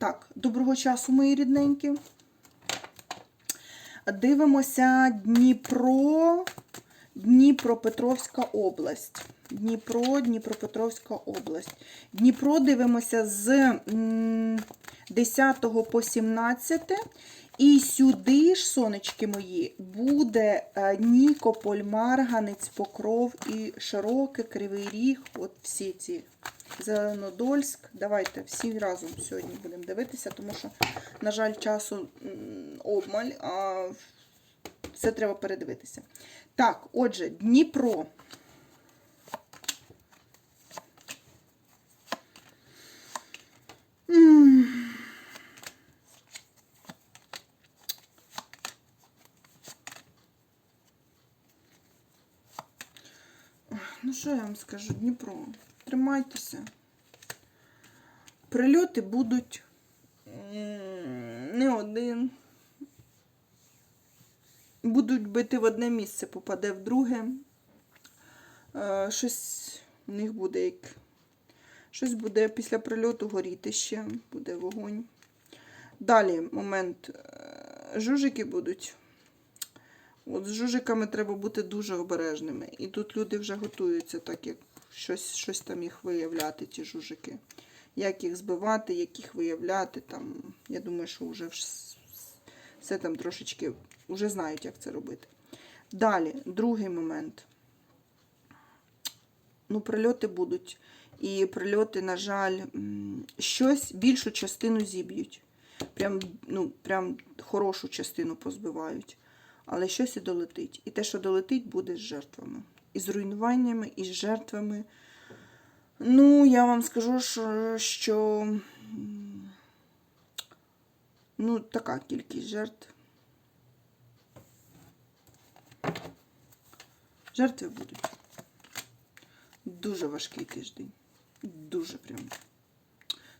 Так, доброго часу, мої рідненькі. Дивимося Дніпро, Дніпропетровська область. Дніпро, Дніпропетровська область. Дніпро дивимося з 10 по 17. І сюди ж, сонечки мої, буде е, Нікополь, Марганець, Покров і Широке, Кривий Ріг. От всі ці Зеленодольськ. Давайте всі разом сьогодні будемо дивитися, тому що, на жаль, часу обмаль, а все треба передивитися. Так, отже, Дніпро. Ну, що я вам скажу, Дніпро? Тримайтеся. Прильоти будуть не один. Будуть бити в одне місце, попаде в друге. Е, Щось у них буде як. Щось буде після прильоту горіти ще, буде вогонь. Далі момент. е, Жужики будуть. От з жужиками треба бути дуже обережними. І тут люди вже готуються, так як щось, щось там їх виявляти, ті жужики. Як їх збивати, як їх виявляти. Там, я думаю, що вже все там трошечки вже знають, як це робити. Далі, другий момент. Ну, прильоти будуть. І прильоти, на жаль, щось більшу частину зіб'ють. Прям, ну, прям хорошу частину позбивають. Але щось і долетить. І те, що долетить, буде з жертвами. І з руйнуваннями, і з жертвами. Ну, я вам скажу, що ну, така кількість жертв. Жертви будуть. Дуже важкий тиждень. Дуже прям.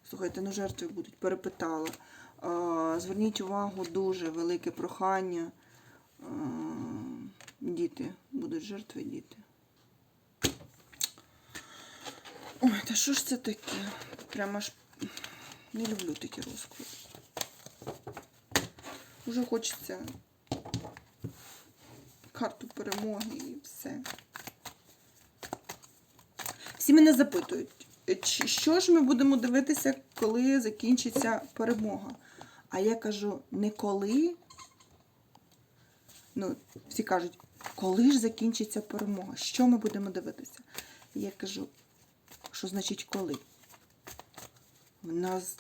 Слухайте, ну жертви будуть. Перепитала. Зверніть увагу, дуже велике прохання. Діти, будуть жертви діти. Ой, та що ж це таке? Прямо аж не люблю такі розклади. Уже хочеться карту перемоги і все. Всі мене запитують, що ж ми будемо дивитися, коли закінчиться перемога. А я кажу, не коли. Ну, всі кажуть, коли ж закінчиться перемога? Що ми будемо дивитися? Я кажу, що значить коли? В нас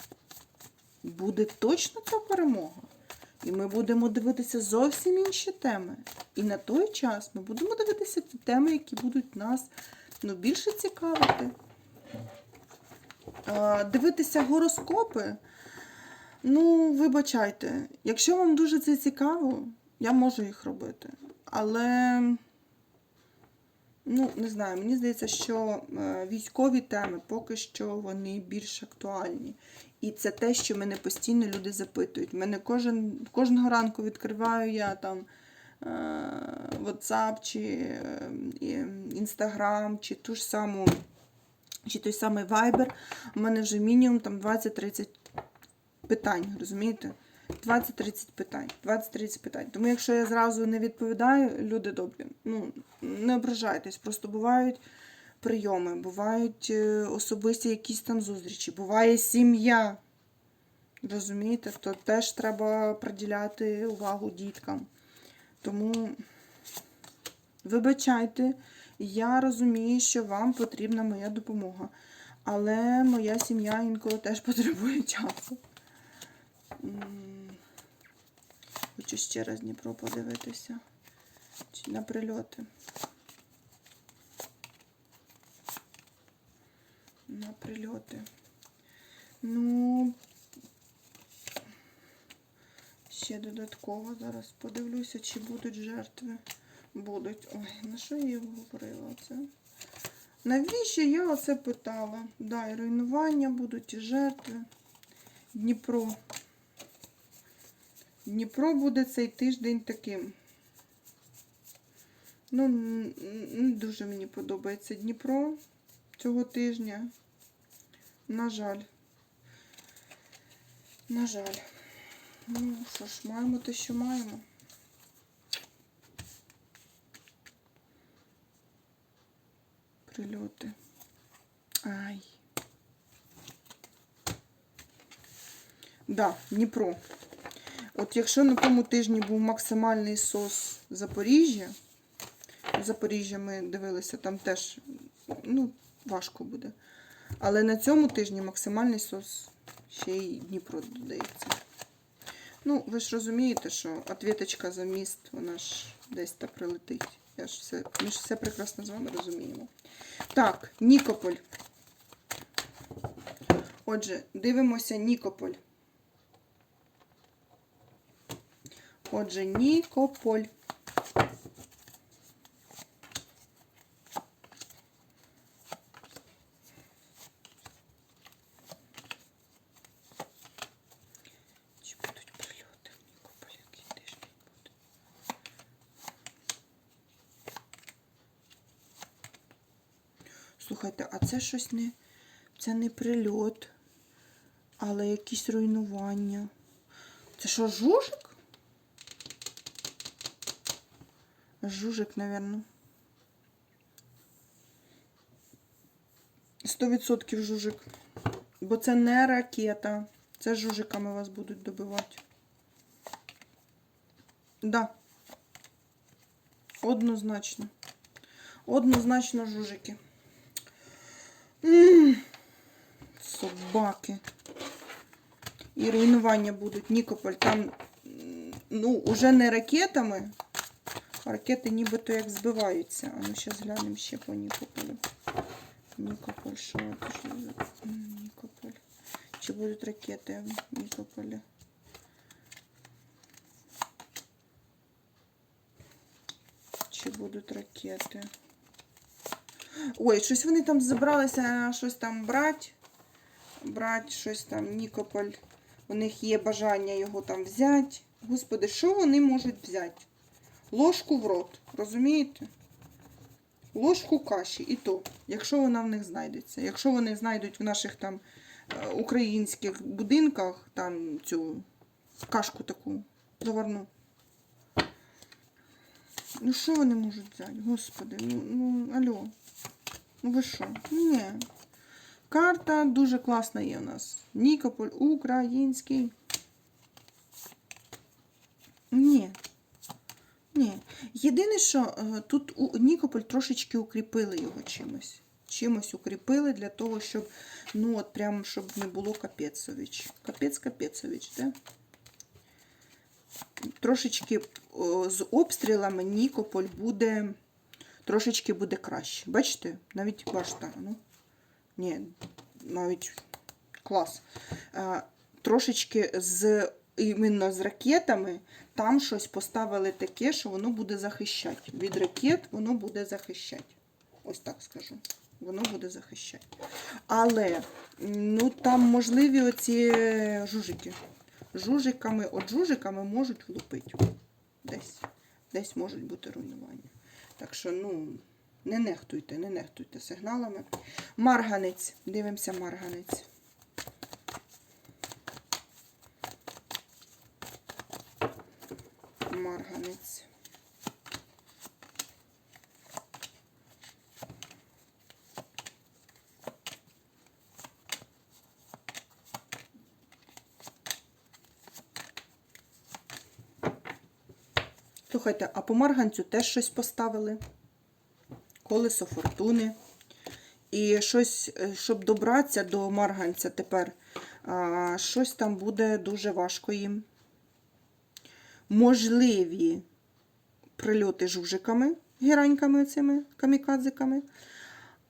буде точно ця перемога. І ми будемо дивитися зовсім інші теми. І на той час ми будемо дивитися ті теми, які будуть нас ну, більше цікавити. А, Дивитися гороскопи. Ну, вибачайте, якщо вам дуже це цікаво, я можу їх робити. Але, ну, не знаю, мені здається, що е, військові теми поки що вони більш актуальні. І це те, що мене постійно люди запитують. Мене кожен, кожного ранку відкриваю я там е, WhatsApp чи е, Instagram, чи ту ж саму, чи той самий Viber. У мене вже мінімум там 20-30 питань, розумієте? 20-30 питань. 20-30 питань. Тому якщо я зразу не відповідаю, люди добрі, ну, не ображайтесь, просто бувають прийоми, бувають е, особисті якісь там зустрічі, буває сім'я. Розумієте, то теж треба приділяти увагу діткам. Тому вибачайте, я розумію, що вам потрібна моя допомога. Але моя сім'я інколи теж потребує часу. Хочу ще раз Дніпро подивитися. Чи на прильоти. На прильоти. Ну, ще додатково зараз подивлюся, чи будуть жертви. Будуть. Ой, на що я говорила? Це? Навіщо я оце питала? Да, і руйнування будуть, і жертви. Дніпро. Дніпро буде цей тиждень таким. Ну, дуже мені подобається Дніпро цього тижня. На жаль. На жаль. Ну, що ж, маємо те, що маємо. Прильоти. Ай. Да, Дніпро. От якщо на тому тижні був максимальний сос Запоріжжя, Запоріжжя ми дивилися, там теж ну, важко буде. Але на цьому тижні максимальний сос ще й Дніпро додається. Ну, ви ж розумієте, що отвіточка за міст, вона ж десь та прилетить. Я ж все, ми ж все прекрасно з вами розуміємо. Так, Нікополь. Отже, дивимося Нікополь. Отже, Нікополь. Чи будуть прильоти в Нікополі, який тиждень буде? Слухайте, а це щось не. Це не прильот, але якісь руйнування. Це що, жужик? Жужик. Сто відсотків жужик. Бо це не ракета. Це жужиками вас будуть добивати. Да. Однозначно. Однозначно жужики. М, Собаки. І руйнування будуть. Нікополь. Там, ну, уже не ракетами. Ракети нібито як збиваються. А ну зараз глянемо ще по Нікополю. Нікополь, що це? Нікополь. Чи будуть ракети в Нікополі? Чи будуть ракети? Ой, щось вони там забралися щось там брати. Брати щось там, Нікополь. У них є бажання його там взяти. Господи, що вони можуть взяти? Ложку в рот, розумієте? Ложку каші, і то, якщо вона в них знайдеться. Якщо вони знайдуть в наших там е, українських будинках там цю кашку таку заварну. Ну що вони можуть взяти? Господи, ну, ну алло. Ну ви що? Ні. Карта дуже класна є у нас. Нікополь український. Ні. Ні. Єдине, що е, тут у Нікополь трошечки укріпили його чимось. Чимось укріпили для того, щоб, ну от прям, щоб не було Капецович. Капець Капецович, да? Трошечки з обстрілами Нікополь буде трошечки буде краще. Бачите? Навіть башта. Ну, ні, навіть клас. А, трошечки з іменно з ракетами там щось поставили таке, що воно буде захищати. Від ракет воно буде захищати. Ось так скажу. Воно буде захищати. Але ну там можливі оці жужики. Жужиками, от жужиками можуть влупити. Десь. Десь можуть бути руйнування. Так що, ну, не нехтуйте, не нехтуйте сигналами. Марганець. Дивимося марганець. Марганець. Слухайте, а по марганцю теж щось поставили. Колесо фортуни. І щось, е, щоб добратися до марганця тепер, щось там буде дуже важко їм. Можливі прильоти жужиками, гераньками цими камікадзиками.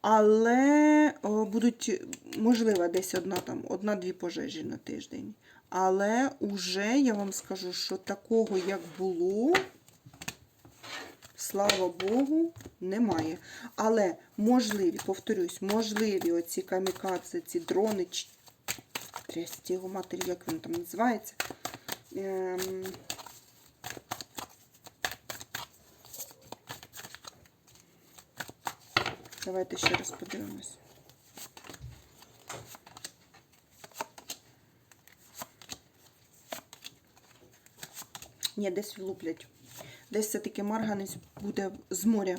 Але будуть, можливо, десь одна там, одна-дві пожежі на тиждень. Але уже я вам скажу, що такого, як було, слава Богу, немає. Але можливі, повторюсь, можливі оці камікадзе, ці дрони, трясті його матері, як він там називається. Ем... Давайте ще раз подивимось. Ні, десь влуплять. Десь все-таки марганець буде з моря.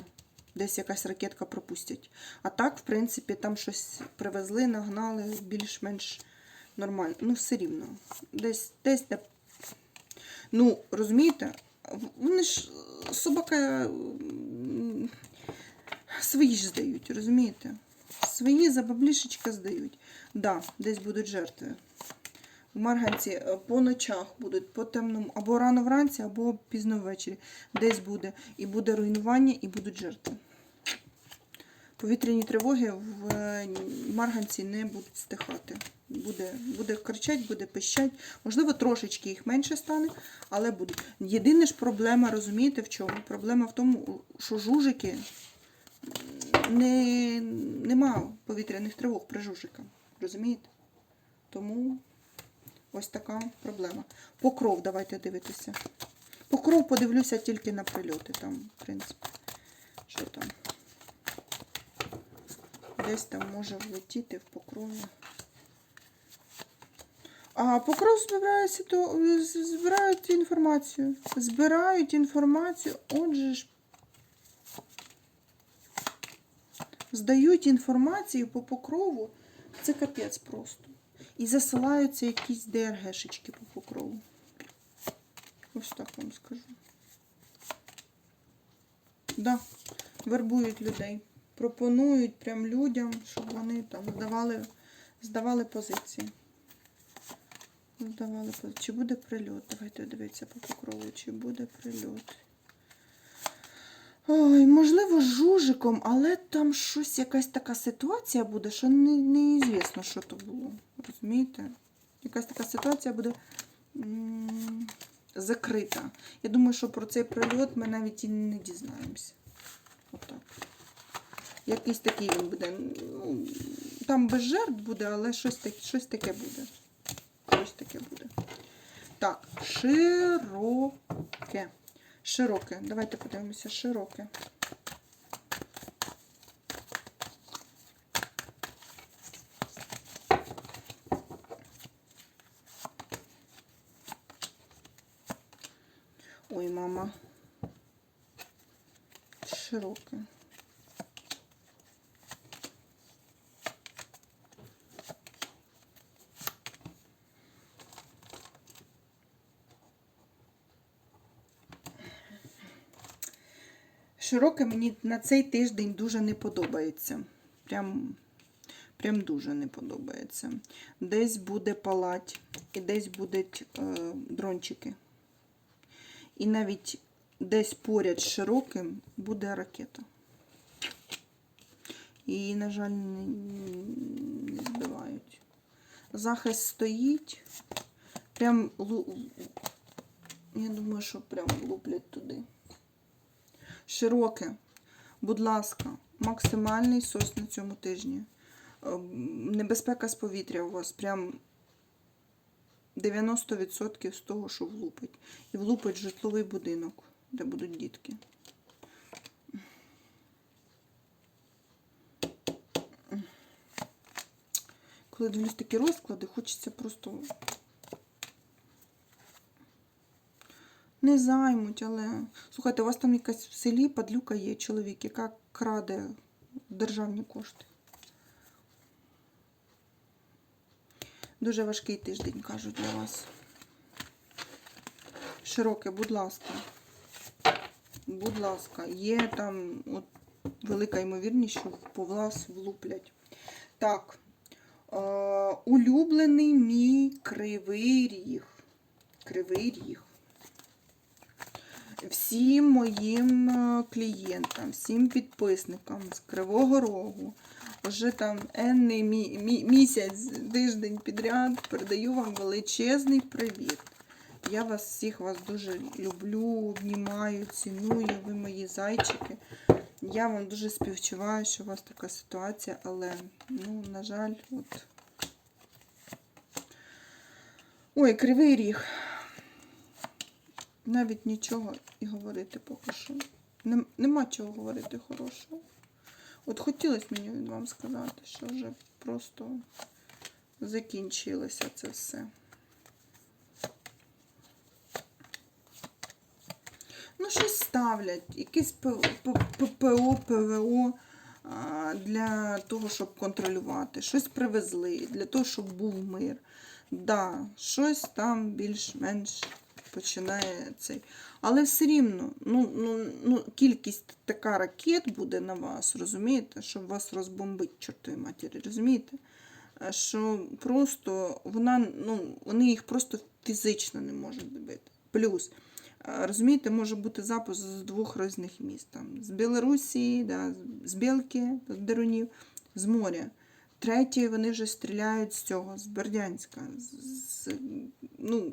Десь якась ракетка пропустять. А так, в принципі, там щось привезли, нагнали більш-менш нормально. Ну, все рівно. Десь, десь де. Ну, розумієте, вони ж собака свої ж здають, розумієте? Свої за баблішечка здають. Да, десь будуть жертви. В Марганці е, по ночах будуть, по темному, або рано вранці, або пізно ввечері. Десь буде. І буде руйнування, і будуть жертви. Повітряні тривоги в е, Марганці не будуть стихати. Буде, буде кричать, буде пищать. Можливо, трошечки їх менше стане, але буде. Єдина ж проблема, розумієте, в чому? Проблема в тому, що жужики не, нема повітряних тривог при жужиках. Розумієте? Тому ось така проблема. Покров, давайте дивитися. Покров подивлюся тільки на прильоти там, в принципі. Що там? Десь там може влетіти в покрові. А покров збирає ситу- збирають інформацію. Збирають інформацію, отже ж. Здають інформацію по покрову. Це капець просто. І засилаються якісь ДРГшечки по покрову. Ось так вам скажу. Да, вербують людей. Пропонують прям людям, щоб вони там здавали, здавали позиції. Здавали позиції. Чи буде прильот? Давайте дивитися по покрову, чи буде прильот. Ой, можливо, жужиком, але там щось, якась така ситуація буде, що не, неізвісно, що то було. Розумієте? Якась така ситуація буде закрита. Я думаю, що про цей прильот ми навіть і не дізнаємося. Отак. Якийсь такий він буде. Ну, там без жертв буде, але щось, таке, щось таке буде. Щось таке буде. Так, широке. Широке. Давайте подивимося. Широке. Ой, мама. Широке. Широке мені на цей тиждень дуже не подобається. Прям, прям дуже не подобається. Десь буде палать, і десь будуть е, дрончики. І навіть десь поряд з широким буде ракета. І, на жаль, не, не збивають. Захист стоїть. Прям я думаю, що прям луплять туди. Широке. Будь ласка, максимальний сос на цьому тижні. Е, Небезпека з повітря у вас прям 90% з того, що влупить. І влупить житловий будинок, де будуть дітки. Коли дивлюсь такі розклади, хочеться просто не займуть, але. Слухайте, у вас там якась в селі падлюка є, чоловік, яка краде державні кошти. Дуже важкий тиждень, кажуть для вас. Широке, будь ласка. Будь ласка, є там от, велика ймовірність, що по вас влуплять. Так. Е, улюблений мій кривий ріг. Кривий ріг всім моїм е, клієнтам, всім підписникам з Кривого Рогу. Вже там енний мі- мі- місяць, тиждень підряд передаю вам величезний привіт. Я вас всіх вас дуже люблю, обнімаю, ціную, ви мої зайчики. Я вам дуже співчуваю, що у вас така ситуація, але, ну, на жаль, от. Ой, кривий ріг навіть нічого і говорити поки що. Нема чого говорити хорошого. От хотілося мені вам сказати, що вже просто закінчилося це все. Ну, щось ставлять, П- ППО, ПВО для того, щоб контролювати. Щось привезли для того, щоб був мир. Да, щось там більш-менш починає цей. Але все рівно, ну, ну, ну, кількість така ракет буде на вас, розумієте, щоб вас розбомбить чортові матері, розумієте? Що просто вона, ну, вони їх просто фізично не можуть добити. Плюс, а, розумієте, може бути запуск з двох різних міст. Там, з Білорусі, да, з Білки, з Дерунів, з моря. Третє, вони вже стріляють з цього, з Бердянська, з, ну,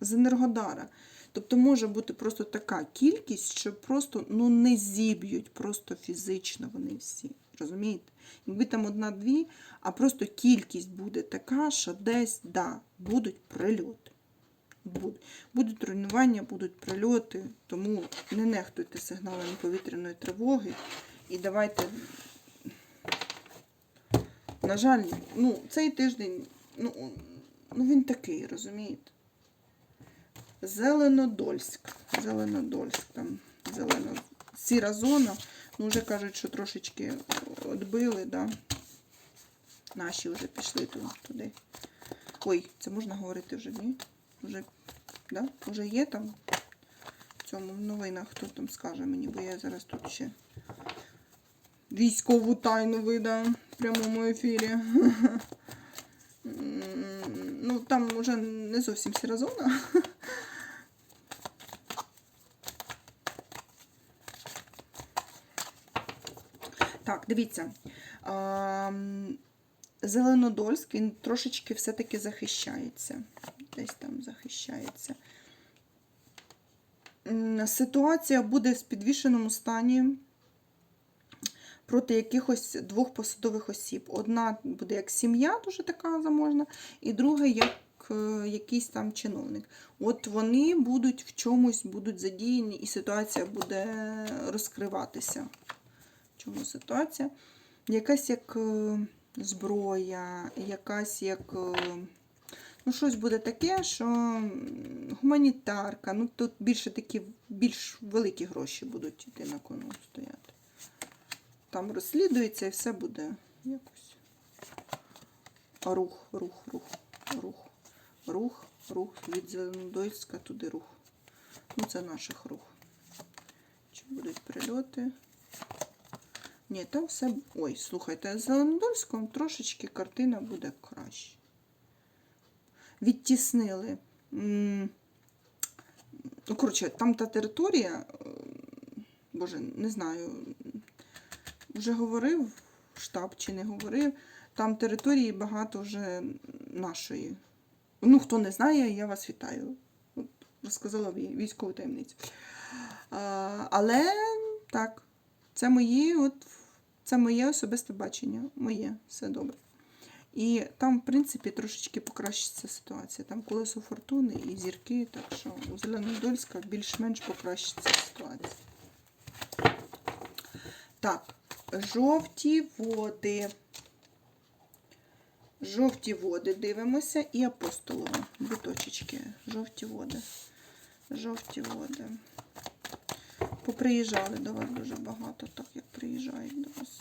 з Енергодара. Тобто може бути просто така кількість, що просто ну, не зіб'ють просто фізично вони всі. Розумієте? Якби там одна-дві, а просто кількість буде така, що десь да, будуть прильоти. Будуть. Будуть руйнування, будуть прильоти, тому не нехтуйте сигналами повітряної тривоги. І давайте. На жаль, ну, цей тиждень, ну, ну він такий, розумієте? Зеленодольськ. Зеленодольськ, там зелено сіра зона. Ну, вже кажуть, що трошечки відбили, да. Наші вже пішли туди. Ой, це можна говорити вже, ні? Вже, да? Вже є там в цьому в новинах, хто там скаже мені, бо я зараз тут ще військову тайну видам в прямому ефірі. Ну, там вже не зовсім сіра зона. дивіться. Зеленодольськ, він трошечки все-таки захищається. Десь там захищається. Ситуація буде в підвішеному стані проти якихось двох посадових осіб. Одна буде як сім'я, дуже така заможна, і друга як е, якийсь там чиновник. От вони будуть в чомусь будуть задіяні, і ситуація буде розкриватися. Чому ситуація? Якась як е, зброя, якась як. е, Ну, щось буде таке, що гуманітарка. Ну, тут більше такі більш великі гроші будуть йти на кону стояти. Там розслідується і все буде якось. Рух, рух, рух, рух, рух, рух. Від Зеленодольська туди рух. Ну, це наших рух. Чи будуть прильоти? Ні, там все. Ой, слухайте, з Зеленодольськом трошечки картина буде краще. Відтіснили. Ну, коротше, там та територія, е, боже, не знаю, вже говорив штаб чи не говорив. Там території багато вже нашої. Ну, хто не знає, я вас вітаю. От, розказала військову таємницю. А, але так, це мої, от, це моє особисте бачення. Моє, все добре. І там, в принципі, трошечки покращиться ситуація. Там колесо фортуни і зірки, так що у Зеленодольська більш-менш покращиться ситуація. Так, жовті води. Жовті води дивимося і апостолова. Дві точечки. Жовті води. Жовті води. Поприїжджали до вас дуже багато, так як приїжджають до вас.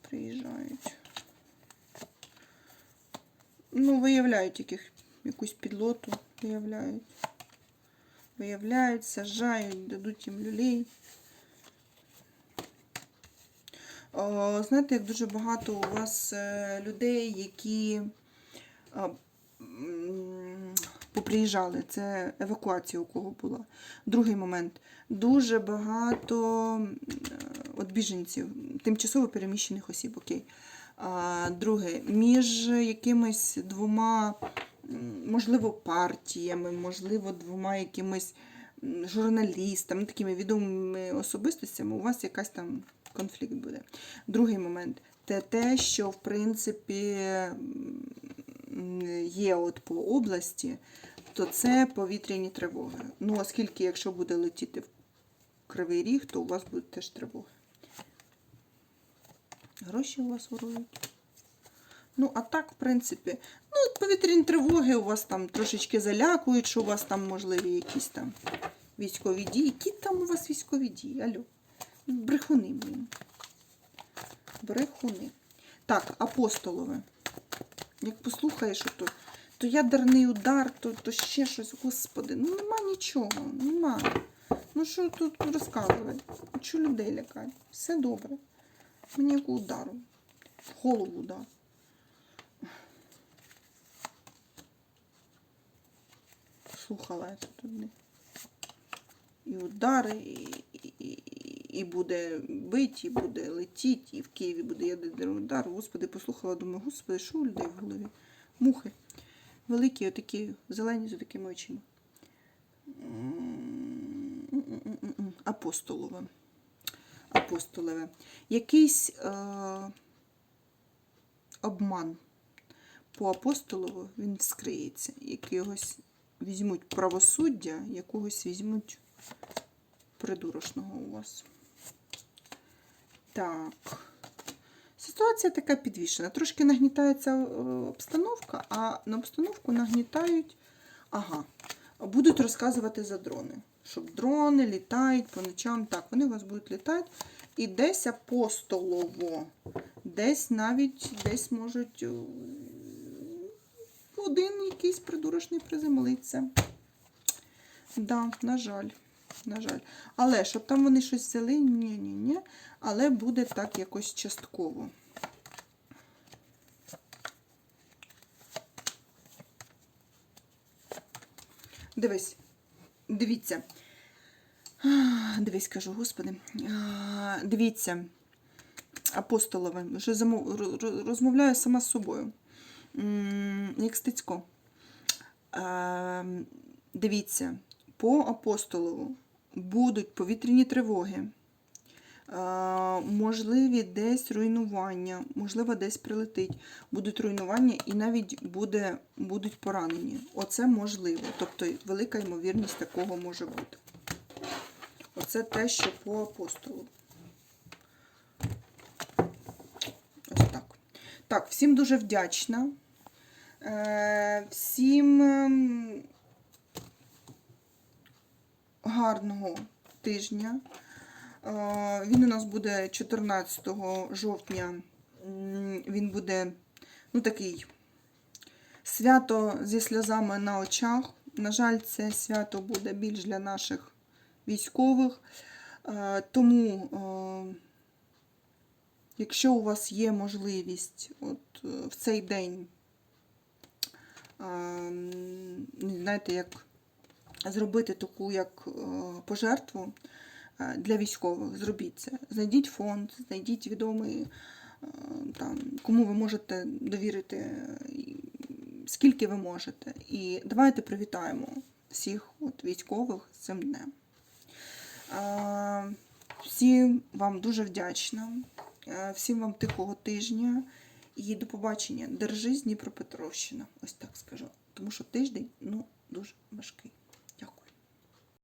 Приїжджають. Ну, виявляють яких, якусь підлоту, виявляють. Виявляють, сажають, дадуть їм люлей. О, знаєте, як дуже багато у вас е, людей, які поприїжджали. Це евакуація у кого була. Другий момент. Дуже багато е, от біженців, тимчасово переміщених осіб, окей. А, друге, між якимись двома, можливо, партіями, можливо, двома якимись журналістами, такими відомими особистостями, у вас якась там конфлікт буде. Другий момент це те, що в принципі є от по області, то це повітряні тривоги. Ну, оскільки, якщо буде летіти в Кривий Ріг, то у вас будуть теж тривоги. Гроші у вас ворують. Ну, а так, в принципі, ну, повітряні тривоги у вас там трошечки залякують, що у вас там можливі якісь там військові дії. Які там у вас військові дії? Алло. Брехуни, блін. Брехуни. Так, апостолове. Як послухаєш, то, то ядерний удар, то, то ще щось, господи. Ну нема нічого, нема. Ну що тут розказувати? Що людей лякати? Все добре. Мені як удару. В голову удар. Слухала я тут одне. І удари, і, і, і буде бить, і буде летіть, і в Києві буде ядерний удар. Господи, послухала, думаю, господи, що у людей в голові? Мухи. Великі, отакі, зелені з такими очима. Апостолове. Апостолове. Якийсь е- обман по апостолову він вскриється. Якогось візьмуть правосуддя, якогось візьмуть придурочного у вас. Так. Ситуація така підвішена. Трошки нагнітається е, обстановка, а на обстановку нагнітають. Ага, будуть розказувати за дрони. Щоб дрони літають по ночам. Так, вони у вас будуть літати. І десь апостолово. Десь навіть десь можуть е, один якийсь придурочний приземлиться. Да, на жаль. На жаль. Але щоб там вони щось взяли, ні-ні-ні. Але буде так якось частково. Дивись, дивіться. Дивись, кажу, господи. Дивіться, апостолове, вже розмовляю сама з собою. Як стецько. Дивіться, по апостолову будуть повітряні тривоги. Е, можливі десь руйнування, можливо, десь прилетить, будуть руйнування і навіть буде, будуть поранені. Оце можливо. Тобто велика ймовірність такого може бути. Оце те, що по апостолу. Ось так. Так, всім дуже вдячна. Е, Всім ем, гарного тижня. Е, Він у нас буде 14 жовтня. Він буде ну, такий свято зі сльозами на очах. На жаль, це свято буде більш для наших військових. Е, Тому, е, якщо у вас є можливість от в цей день, знаєте, як зробити таку як е, пожертву е, для військових. Зробіть це. Знайдіть фонд, знайдіть відомий, е, там, кому ви можете довірити, скільки ви можете. І давайте привітаємо всіх от, військових з цим днем. Всім вам дуже вдячна. Всім вам тихого тижня і до побачення. Держись, Дніпропетровщина. Ось так скажу. Тому що тиждень ну, дуже важкий.